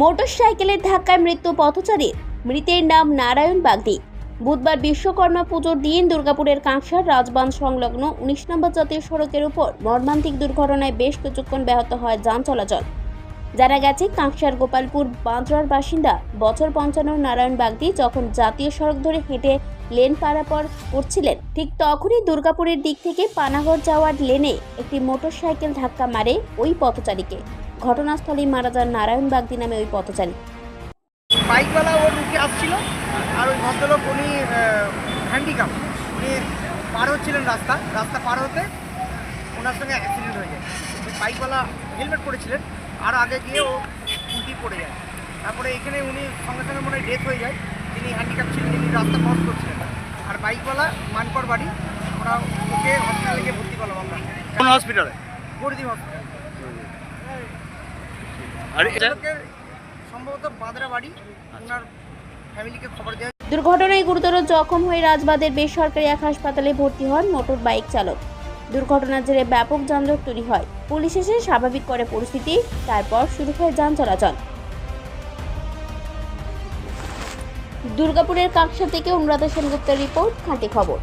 মোটরসাইকেলের ধাক্কায় মৃত্যু পথচারীর মৃতের নাম নারায়ণ বাগদি। বুধবার বিশ্বকর্মা পুজোর দিন দুর্গাপুরের কাঁকসার রাজবান সংলগ্ন উনিশ নম্বর জাতীয় সড়কের উপর মর্মান্তিক দুর্ঘটনায় বেশ কিছুক্ষণ ব্যাহত হয় যান চলাচল। জানা গেছে কাঁকসার গোপালপুর বাঁদরার বাসিন্দা বছর পঞ্চান্ন নারায়ণ বাগদি যখন জাতীয় সড়ক ধরে হেঁটে লেন পারাপার করছিলেন। ঠিক তখনই দুর্গাপুরের দিক থেকে পানাগড় যাওয়ার লেনে একটি মোটরসাইকেল ধাক্কা মারে ওই পথচারীকে। ঘটনাস্থলেই মারা যান নারায়ণ বাগদি নামে ওই পথচারী। বাইকওয়ালা ওর রুটে আসছিল আর ওই ভদ্রলোক উনি হ্যান্ডিক্যাপ উনি পার হচ্ছিলেন রাস্তা রাস্তা পার হতে ওনার সঙ্গে অ্যাক্সিডেন্ট হয়ে যায়। বাইকওয়ালা হেলমেট পরেছিলেন, আর আগে গিয়ে ও উল্টি পড়ে যায়। তারপরে এখানে উনি সঙ্গে সঙ্গে মনে হয় ডেথ হয়ে যায়। তিনি হ্যান্ডিক্যাপ ছিলেন, তিনি রাস্তা ক্রস করছিলেন। বাইকওয়ালা মানকর বাড়ি। আমরা ওকে হসপিটালে গিয়ে ভর্তি করলাম আমরা। কোন হসপিটালে হসপিটাল আর সম্ভবত বাঁদরা বাড়ি। ওনার ফ্যামিলিকে খবর দেওয়া দুর্ঘটনায় গুরুতর জখম হয়ে রাজবাদের বেসরকারি এক হাসপাতালে ভর্তি হন মোটর বাইক চালক। দুর্ঘটনার জেরে ব্যাপক যানজট তৈরি হয়। পুলিশ এসে স্বাভাবিক করে পরিস্থিতি তারপর শুরু হয় যান চলাচল। দুর্গাপুরের কাকসা থেকে অনুরাধা সেনগুপ্তের রিপোর্ট খাঁটি খবর।